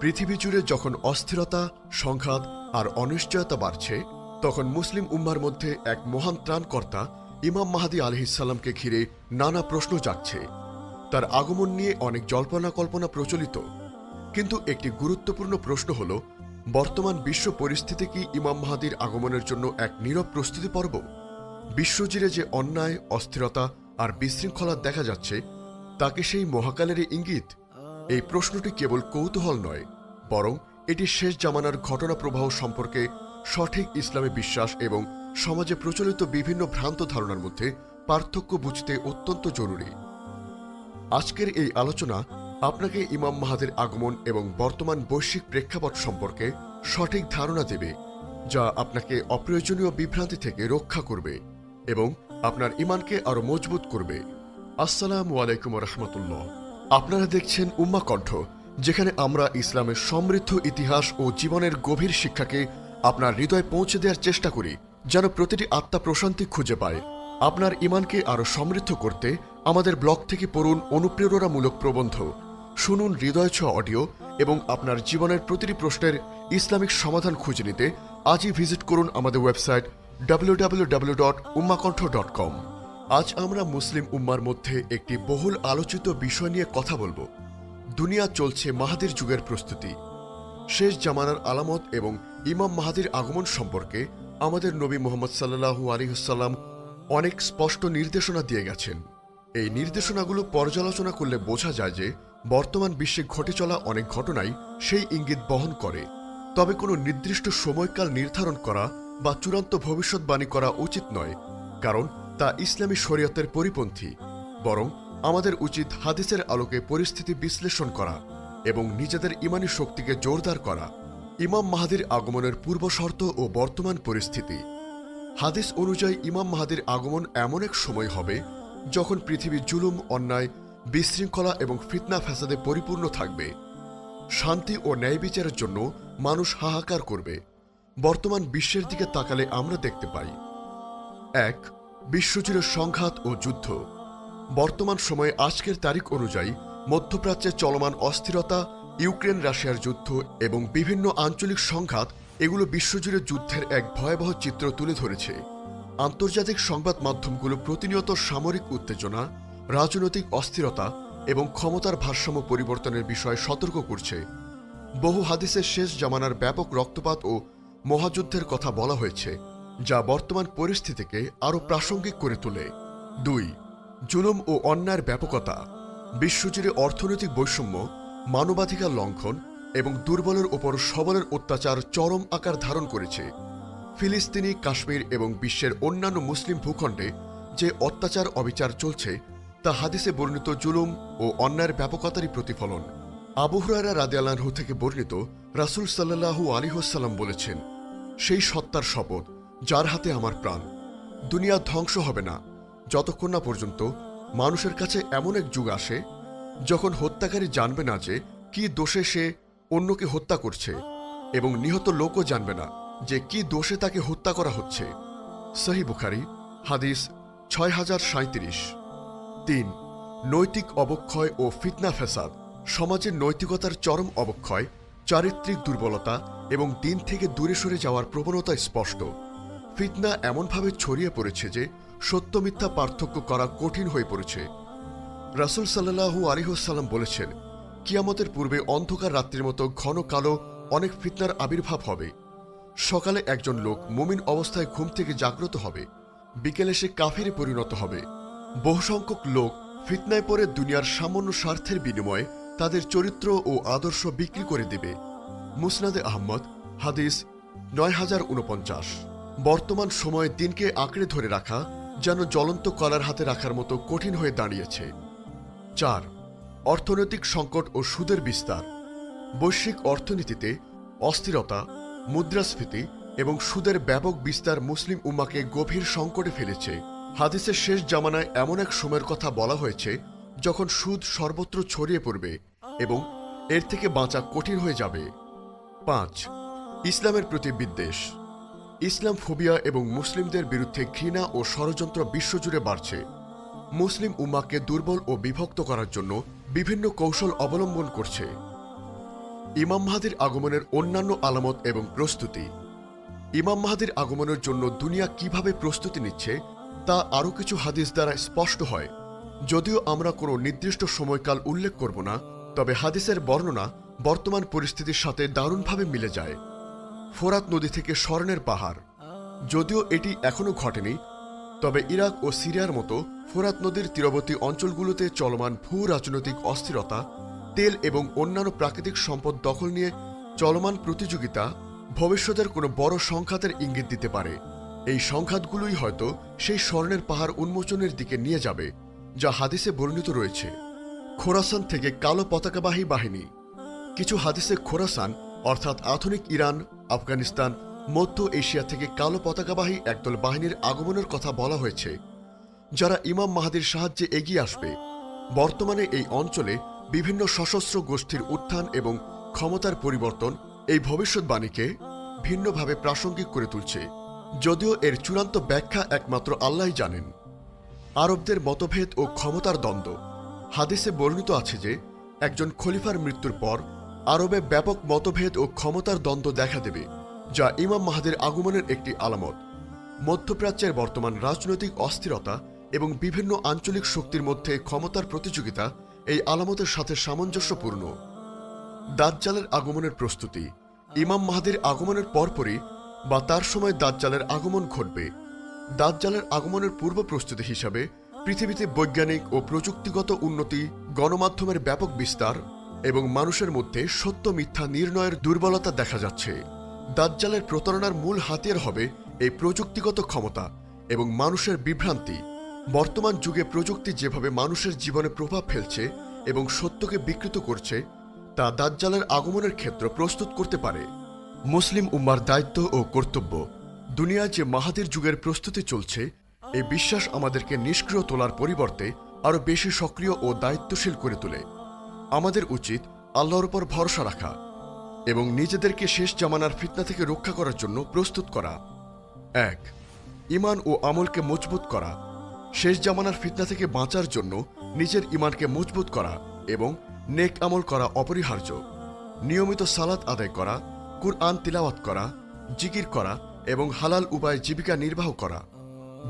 পৃথিবী জুড়ে যখন অস্থিরতা, সংঘাত আর অনিশ্চয়তা বাড়ছে, তখন মুসলিম উম্মার মধ্যে এক মহান ত্রাণকর্তা ইমাম মাহাদি আলহিসাল্লামকে ঘিরে নানা প্রশ্ন জাগছে। তার আগমন নিয়ে অনেক জল্পনা কল্পনা প্রচলিত। কিন্তু একটি গুরুত্বপূর্ণ প্রশ্ন হল, বর্তমান বিশ্ব পরিস্থিতি কি ইমাম মাহাদির আগমনের জন্য এক নীরব প্রস্তুতি পর্ব? বিশ্বজুড়ে যে অন্যায়, অস্থিরতা আর বিশৃঙ্খলা দেখা যাচ্ছে, তাকে সেই মহাকালেরই ইঙ্গিত এই প্রশ্নটি কেবল কৌতূহল নয়, বরং এটি শেষ জামানার ঘটনা প্রবাহ সম্পর্কে সঠিক ইসলামী বিশ্বাস এবং সমাজে প্রচলিত বিভিন্ন ভ্রান্ত ধারণার মধ্যে পার্থক্য বুঝতে অত্যন্ত জরুরি। আজকের এই আলোচনা আপনাকে ইমাম মাহাদের আগমন এবং বর্তমান বৈশ্বিক প্রেক্ষাপট সম্পর্কে সঠিক ধারণা দেবে, যা আপনাকে অপ্রয়োজনীয় বিভ্রান্তি থেকে রক্ষা করবে এবং আপনার ইমানকে আরও মজবুত করবে। আসসালামু আলাইকুম রহমতুল্লাহ। আপনারা দেখছেন উম্মা কণ্ঠ, যেখানে আমরা ইসলামের সমৃদ্ধ ইতিহাস ও জীবনের গভীর শিক্ষাকে আপনার হৃদয়ে পৌঁছে দেওয়ার চেষ্টা করি, যেন প্রতিটি আত্মা প্রশান্তি খুঁজে পায়। আপনার ইমানকে আরও সমৃদ্ধ করতে আমাদের ব্লগ থেকে পড়ুন অনুপ্রেরণামূলক প্রবন্ধ। শুনুন হৃদয় ছ অডিও এবং আপনার জীবনের প্রতিটি প্রশ্নের ইসলামিক সমাধান খুঁজে নিতে আজই ভিজিট করুন আমাদের ওয়েবসাইট www.ummakantha.com আজ আমরা মুসলিম উম্মার মধ্যে একটি বহুল আলোচিত বিষয় নিয়ে কথা বলব। দুনিয়া চলছে মাহাদির যুগের প্রস্তুতি। শেষ জামানার আলামত এবং ইমাম মাহাদির আগমন সম্পর্কে আমাদের নবী মোহাম্মদ সাল্লাহু আলিহাল্লাম অনেক স্পষ্ট নির্দেশনা দিয়ে গেছেন। এই নির্দেশনাগুলো পর্যালোচনা করলে বোঝা যায় যে বর্তমান বিশ্বে ঘটে চলা অনেক ঘটনাই সেই ইঙ্গিত বহন করে। তবে কোনো নির্দিষ্ট সময়কাল নির্ধারণ করা বা চূড়ান্ত ভবিষ্যৎবাণী করা উচিত নয়, কারণ তা ইসলামী শরীয়তের পরিপন্থী, বরং আমাদের উচিত হাদিসের আলোকে পরিস্থিতি বিশ্লেষণ করা এবং নিজেদের ইমানি শক্তিকে জোরদার করা। ইমাম মাহাদির আগমনের পূর্বশর্ত ও বর্তমান পরিস্থিতি। হাদিস অনুযায়ী ইমাম মাহাদির আগমন এমন এক সময় হবে যখন পৃথিবী জুলুম, অন্যায়, বিশৃঙ্খলা এবং ফিতনা ফ্যাসাদে পরিপূর্ণ থাকবে। শান্তি ও ন্যায় বিচারের জন্য মানুষ হাহাকার করবে। বর্তমান বিশ্বের দিকে তাকালে আমরা দেখতে পাই। এক বিশ্বজুড়ে সংঘাত ও যুদ্ধ। বর্তমান সময়ে আজকের তারিখ অনুযায়ী মধ্যপ্রাচ্যে চলমান অস্থিরতা, ইউক্রেন রাশিয়ার যুদ্ধ এবং বিভিন্ন আঞ্চলিক সংঘাত এগুলো বিশ্বজুড়ে যুদ্ধের এক ভয়াবহ চিত্র তুলে ধরেছে। আন্তর্জাতিক সংবাদ মাধ্যমগুলো প্রতিনিয়ত সামরিক উত্তেজনা, রাজনৈতিক অস্থিরতা এবং ক্ষমতার ভারসাম্য পরিবর্তনের বিষয়ে সতর্ক করছে। বহু হাদিসের শেষ জামানার ব্যাপক রক্তপাত ও মহাযুদ্ধের কথা বলা হয়েছে। যা বর্তমান পরিস্থিতিকে আরও প্রাসঙ্গিক করে তোলে। দুই, জুলুম ও অন্যায়ের ব্যাপকতা, বিশ্বজুড়ে অর্থনৈতিক বৈষম্য, মানবাধিকার লঙ্ঘন এবং দুর্বলের ওপর সবলের অত্যাচার চরম আকার ধারণ করেছে। ফিলিস্তিনি, কাশ্মীর এবং বিশ্বের অন্যান্য মুসলিম ভূখণ্ডে যে অত্যাচার অবিচার চলছে, তা হাদিসে বর্ণিত জুলুম ও অন্যায়ের ব্যাপকতারই প্রতিফলন। আবু হুরায়রা রাদিয়াল্লাহু থেকে বর্ণিত রাসূল সাল্লাল্লাহু আলাইহি ওয়াসাল্লাম বলেছেন, সেই সত্তার শপথ যার হাতে আমার প্রাণ। দুনিয়া ধ্বংস হবে না। যতক্ষণ না পর্যন্ত মানুষের কাছে এমন এক যুগ আসে, যখন হত্যাকারী জানবে না যে কি দোষে সে অন্যকে হত্যা করছে এবং নিহত লোকও জানবে না যে কি দোষে তাকে হত্যা করা হচ্ছে। সহি বুখারি, হাদিস ছয় হাজার সাঁত্রিশ তিন, নৈতিক অবক্ষয় ও ফিতনা ফেসাদ সমাজের নৈতিকতার চরম অবক্ষয়, চারিত্রিক দুর্বলতা এবং দিন থেকে দূরে সরে যাওয়ার প্রবণতা স্পষ্ট। ফিতনা এমনভাবে ছড়িয়ে পড়েছে যে সত্য মিথ্যা পার্থক্য করা কঠিন হয়ে পড়েছে। রাসুল সাল্লাহু আলিহাল্লাম বলেছেন, কিয়ামতের পূর্বে অন্ধকার রাত্রির মতো ঘন কালো অনেক ফিতনার আবির্ভাব হবে। সকালে একজন লোক মুমিন অবস্থায় ঘুম থেকে জাগ্রত হবে। বিকেলে সে কাফিরে পরিণত হবে। বহুসংখ্যক লোক ফিতনায় পড়ে দুনিয়ার সামান্য স্বার্থের বিনিময়ে তাদের চরিত্র ও আদর্শ বিক্রি করে দেবে। মুসনাদে আহমদ, হাদিস নয় হাজার উনপঞ্চাশ বর্তমান সময়ে দিনকে আঁকড়ে ধরে রাখা যেন জ্বলন্ত কলার হাতে রাখার মতো কঠিন হয়ে দাঁড়িয়েছে। চার, অর্থনৈতিক সংকট ও সুদের বিস্তার। বৈশ্বিক অর্থনীতিতে অস্থিরতা, মুদ্রাস্ফীতি এবং সুদের ব্যাপক বিস্তার মুসলিম উম্মাকে গভীর সংকটে ফেলেছে। হাদিসের শেষ জামানায় এমন এক সময়ের কথা বলা হয়েছে, যখন সুদ সর্বত্র ছড়িয়ে পড়বে এবং এর থেকে বাঁচা কঠিন হয়ে যাবে। পাঁচ, ইসলামের প্রতি বিদ্বেষ। ইসলাম ফোবিয়া এবং মুসলিমদের বিরুদ্ধে ঘৃণা ও ষড়যন্ত্র বিশ্বজুড়ে বাড়ছে। মুসলিম উম্মাকে দুর্বল ও বিভক্ত করার জন্য বিভিন্ন কৌশল অবলম্বন করছে। ইমাম মাহাদির আগমনের অন্যান্য আলামত এবং প্রস্তুতি। ইমাম মাহাদির আগমনের জন্য দুনিয়া কীভাবে প্রস্তুতি নিচ্ছে, তা আরও কিছু হাদিস দ্বারা স্পষ্ট হয়। যদিও আমরা কোনো নির্দিষ্ট সময়কাল উল্লেখ করব না, তবে হাদিসের বর্ণনা বর্তমান পরিস্থিতির সাথে দারুণভাবে মিলে যায়। ফোরাত নদী থেকে স্বর্ণের পাহাড়। যদিও এটি এখনও ঘটেনি, তবে ইরাক ও সিরিয়ার মতো ফোরাত নদীর তীরবর্তী অঞ্চলগুলোতে চলমান ভূ রাজনৈতিক অস্থিরতা, তেল এবং অন্যান্য প্রাকৃতিক সম্পদ দখল নিয়ে চলমান প্রতিযোগিতা ভবিষ্যতের কোনো বড় সংঘাতের ইঙ্গিত দিতে পারে। এই সংঘাতগুলোই হয়তো সেই স্বর্ণের পাহাড় উন্মোচনের দিকে নিয়ে যাবে, যা হাদিসে বর্ণিত রয়েছে। খোরাসান থেকে কালো পতাকাবাহী বাহিনী। কিছু হাদিসে খোরাসান, অর্থাৎ আধুনিক ইরান আফগানিস্তান, মধ্য এশিয়া থেকে কালো পতাকাবাহী একদল বাহিনীর আগমনের কথা বলা হয়েছে, যারা ইমাম মাহাদির সাহায্যে এগিয়ে আসবে। বর্তমানে এই অঞ্চলে বিভিন্ন সশস্ত্র গোষ্ঠীর উত্থান এবং ক্ষমতার পরিবর্তন এই ভবিষ্যৎবাণীকে ভিন্নভাবে প্রাসঙ্গিক করে তুলছে, যদিও এর চূড়ান্ত ব্যাখ্যা একমাত্র আল্লাহ জানেন। আরবদের মতভেদ ও ক্ষমতার দ্বন্দ্ব। হাদিসে বর্ণিত আছে যে, একজন খলিফার মৃত্যুর পর আরবে ব্যাপক মতভেদ ও ক্ষমতার দ্বন্দ্ব দেখা দেবে, যা ইমাম মাহাদের আগমনের একটি আলামত। মধ্যপ্রাচ্যের বর্তমান রাজনৈতিক অস্থিরতা এবং বিভিন্ন আঞ্চলিক শক্তির মধ্যে ক্ষমতার প্রতিযোগিতা এই আলামতের সাথে সামঞ্জস্যপূর্ণ। দাজ্জালের আগমনের প্রস্তুতি, ইমাম মাহাদের আগমনের পরপরই বা তার সময় দাজ্জালের আগমন ঘটবে। দাজ্জালের আগমনের পূর্ব প্রস্তুতি হিসাবে পৃথিবীতে বৈজ্ঞানিক ও প্রযুক্তিগত উন্নতি গণমাধ্যমের ব্যাপক বিস্তার এবং মানুষের মধ্যে সত্য, মিথ্যা, নির্ণয়ের দুর্বলতা দেখা যাচ্ছে। দাজ্জালের প্রতারণার মূল হাতিয়ার হবে এই প্রযুক্তিগত ক্ষমতা এবং মানুষের বিভ্রান্তি। বর্তমান যুগে প্রযুক্তি যেভাবে মানুষের জীবনে প্রভাব ফেলছে এবং সত্যকে বিকৃত করছে, তা দাজ্জালের আগমনের ক্ষেত্র প্রস্তুত করতে পারে। মুসলিম উম্মার দায়িত্ব ও কর্তব্য, দুনিয়ায় যে মাহাদির যুগের প্রস্তুতি চলছে, এই বিশ্বাস আমাদেরকে নিষ্ক্রিয় তোলার পরিবর্তে আরও বেশি সক্রিয় ও দায়িত্বশীল করে তোলে। আমাদের উচিত আল্লাহর উপর ভরসা রাখা এবং নিজেদেরকে শেষ জামানার ফিতনা থেকে রক্ষা করার জন্য প্রস্তুত করা। এক ইমান ও আমলকে মজবুত করা। শেষ জামানার ফিতনা থেকে বাঁচার জন্য নিজের ইমানকে মজবুত করা এবং নেক আমল করা অপরিহার্য। নিয়মিত সালাত আদায় করা, কুরআন তিলাওয়াত করা, জিকির করা এবং হালাল উপায়ে জীবিকা নির্বাহ করা।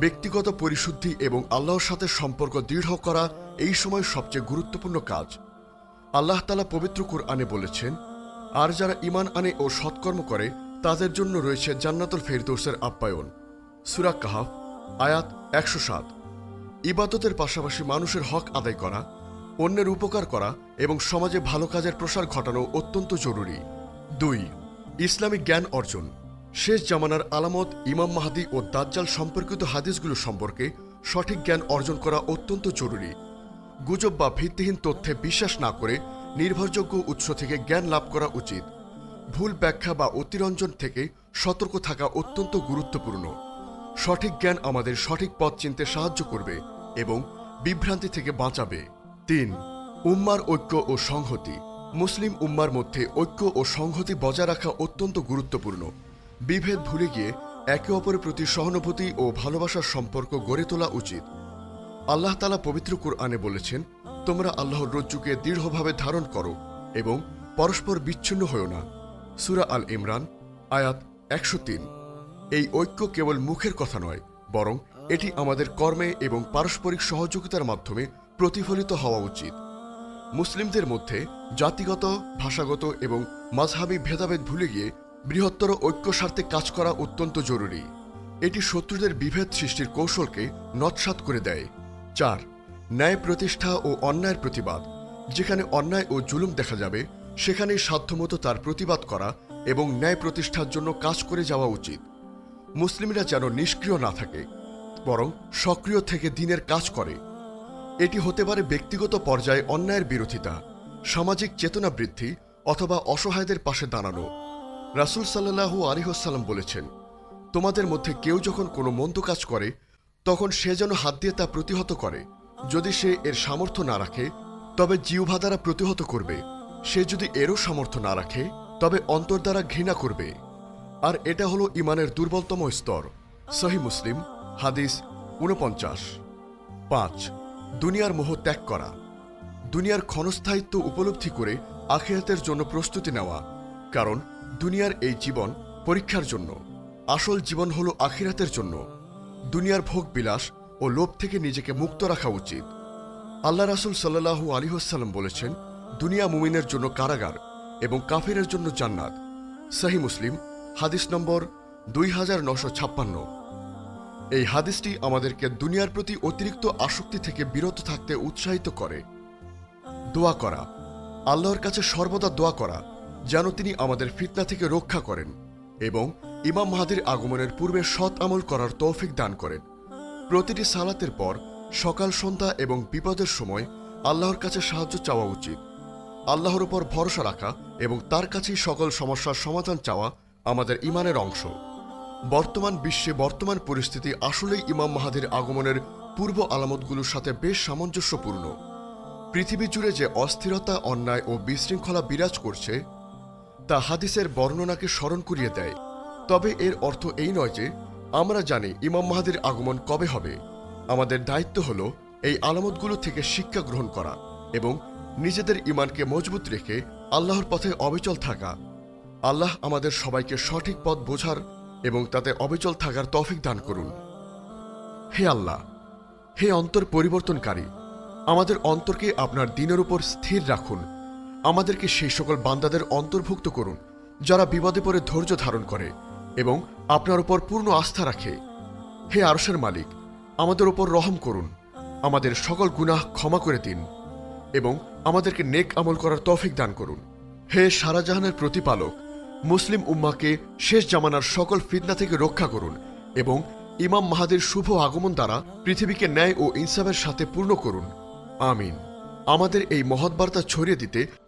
ব্যক্তিগত পরিশুদ্ধি এবং আল্লাহর সাথে সম্পর্ক দৃঢ় করা এই সময় সবচেয়ে গুরুত্বপূর্ণ কাজ। আল্লাহ তালা পবিত্র কুরআনে বলেছেন, আর যারা ইমান আনে ও সৎকর্ম করে, তাদের জন্য রয়েছে জান্নাতুল ফেরদৌসের আপ্যায়ন। সুরা কাহাফ, আয়াত একশো সাত। ইবাদতের পাশাপাশি মানুষের হক আদায় করা, অন্যের উপকার করা এবং সমাজে ভালো কাজের প্রসার ঘটানো অত্যন্ত জরুরি। দুই ইসলামিক জ্ঞান অর্জন। শেষ জামানার আলামত ইমাম মাহাদি ও দাজ্জাল সম্পর্কিত হাদিসগুলো সম্পর্কে সঠিক জ্ঞান অর্জন করা অত্যন্ত জরুরি। গুজব বা ভিত্তিহীন তথ্যে বিশ্বাস না করে নির্ভরযোগ্য উৎস থেকে জ্ঞান লাভ করা উচিত। ভুল ব্যাখ্যা বা অতিরঞ্জন থেকে সতর্ক থাকা অত্যন্ত গুরুত্বপূর্ণ। সঠিক জ্ঞান আমাদের সঠিক পথ চিনতে সাহায্য করবে এবং বিভ্রান্তি থেকে বাঁচাবে। তিন, উম্মার ঐক্য ও সংহতি। মুসলিম উম্মার মধ্যে ঐক্য ও সংহতি বজায় রাখা অত্যন্ত গুরুত্বপূর্ণ। বিভেদ ভুলে গিয়ে একে অপরের প্রতি সহানুভূতি ও ভালোবাসার সম্পর্ক গড়ে তোলা উচিত। আল্লাহ তালা পবিত্র কুরআনে বলেছেন, তোমরা আল্লাহর রজ্জুকে দৃঢ়ভাবে ধারণ করো এবং পরস্পর বিচ্ছিন্ন হও না। সুরা আল ইমরান, আয়াত একশো তিন। এই ঐক্য কেবল মুখের কথা নয়, বরং এটি আমাদের কর্মে এবং পারস্পরিক সহযোগিতার মাধ্যমে প্রতিফলিত হওয়া উচিত। মুসলিমদের মধ্যে জাতিগত, ভাষাগত এবং মাঝহাবি ভেদাভেদ ভুলে গিয়ে বৃহত্তর ঐক্য স্বার্থে কাজ করা অত্যন্ত জরুরি। এটি শত্রুদের বিভেদ সৃষ্টির কৌশলকে নৎসাত করে দেয়। চার, ন্যায় প্রতিষ্ঠা ও অন্যায়ের প্রতিবাদ। যেখানে অন্যায় ও জুলুম দেখা যাবে সেখানে সাধ্যমতো তার প্রতিবাদ করা এবং ন্যায় প্রতিষ্ঠার জন্য কাজ করে যাওয়া উচিত। মুসলিমরা যেন নিষ্ক্রিয় না থাকে, বরং সক্রিয় থেকে দিনের কাজ করে। এটি হতে পারে ব্যক্তিগত পর্যায়ে অন্যায়ের বিরোধিতা, সামাজিক চেতনা বৃদ্ধি অথবা অসহায়দের পাশে দাঁড়ানো। রাসুল সাল্লাহু আলিহাসাল্লাম বলেছেন, তোমাদের মধ্যে কেউ যখন কোনো মন্দ কাজ করে তখন সে যেন হাত দিয়ে তা প্রতিহত করে। যদি সে এর সামর্থ্য না রাখে, তবে জিউভা দ্বারা প্রতিহত করবে। সে যদি এরও সামর্থ্য না রাখে, তবে অন্তর দ্বারা ঘৃণা করবে। আর এটা হলো ইমানের দুর্বলতম স্তর। সহি মুসলিম, হাদিস ঊনপঞ্চাশ। পাঁচ, দুনিয়ার মোহ ত্যাগ করা। দুনিয়ার ক্ষণস্থায়িত্ব উপলব্ধি করে আখিরাতের জন্য প্রস্তুতি নেওয়া। কারণ দুনিয়ার এই জীবন পরীক্ষার জন্য। আসল জীবন হলো আখিরাতের জন্য। দুনিয়ার ভোগ বিলাস ও লোভ থেকে নিজেকে মুক্ত রাখা উচিত। আল্লাহ রাসুল সাল্লাহু আলিহাসাল্লাম বলেছেন, দুনিয়া মুমিনের জন্য কারাগার এবং কাফিরের জন্য জান্নাত। সাহি মুসলিম, হাদিস নম্বর দুই এই হাদিসটি আমাদেরকে দুনিয়ার প্রতি অতিরিক্ত আসক্তি থেকে বিরত থাকতে উৎসাহিত করে। দোয়া করা, আল্লাহর কাছে সর্বদা দোয়া করা, যেন তিনি আমাদের ফিতনা থেকে রক্ষা করেন এবং ইমাম মাহাদির আগমনের পূর্বে সৎ আমল করার তৌফিক দান করেন। প্রতিটি সালাতের পর সকাল, সন্ধ্যা এবং বিপদের সময় আল্লাহর কাছে সাহায্য চাওয়া উচিত। আল্লাহর উপর ভরসা রাখা এবং তার কাছেই সকল সমস্যার সমাধান চাওয়া আমাদের ইমানের অংশ। বর্তমান বিশ্বে বর্তমান পরিস্থিতি আসলেই ইমাম মাহাদির আগমনের পূর্ব আলামতগুলোর সাথে বেশ সামঞ্জস্যপূর্ণ। পৃথিবী জুড়ে যে অস্থিরতা, অন্যায় ও বিশৃঙ্খলা বিরাজ করছে, তা হাদিসের বর্ণনাকে স্মরণ করিয়ে দেয়। তবে এর অর্থ এই নয় যে আমরা জানি ইমাম মাহাদির আগমন কবে হবে। আমাদের দায়িত্ব হল এই আলামতগুলো থেকে শিক্ষা গ্রহণ করা এবং নিজেদের ইমানকে মজবুত রেখে আল্লাহর পথে অবিচল থাকা। আল্লাহ আমাদের সবাইকে সঠিক পথ বোঝার এবং তাতে অবিচল থাকার তফিক দান করুন। হে আল্লাহ, হে অন্তর পরিবর্তনকারী, আমাদের অন্তরকে আপনার দিনের উপর স্থির রাখুন। আমাদেরকে সেই সকল বান্দাদের অন্তর্ভুক্ত করুন যারা বিপদে পড়ে ধৈর্য ধারণ করে। এবং আপনার উপর পূর্ণ আস্থা রাখে। হে আরশের মালিক, আমাদের উপর রহম করুন। আমাদের সকল গুনাহ ক্ষমা করে দিন এবং আমাদেরকে নেক আমল করার তৌফিক দান করুন। হে সারাজাহানের প্রতিপালক, মুসলিম উম্মাকে শেষ জামানার সকল ফিতনা থেকে রক্ষা করুন এবং ইমাম মাহাদের শুভ আগমন দ্বারা পৃথিবীকে ন্যায় ও ইনসাফের সাথে পূর্ণ করুন। আমিন। আমাদের এই মহৎ বার্তা ছড়িয়ে দিতে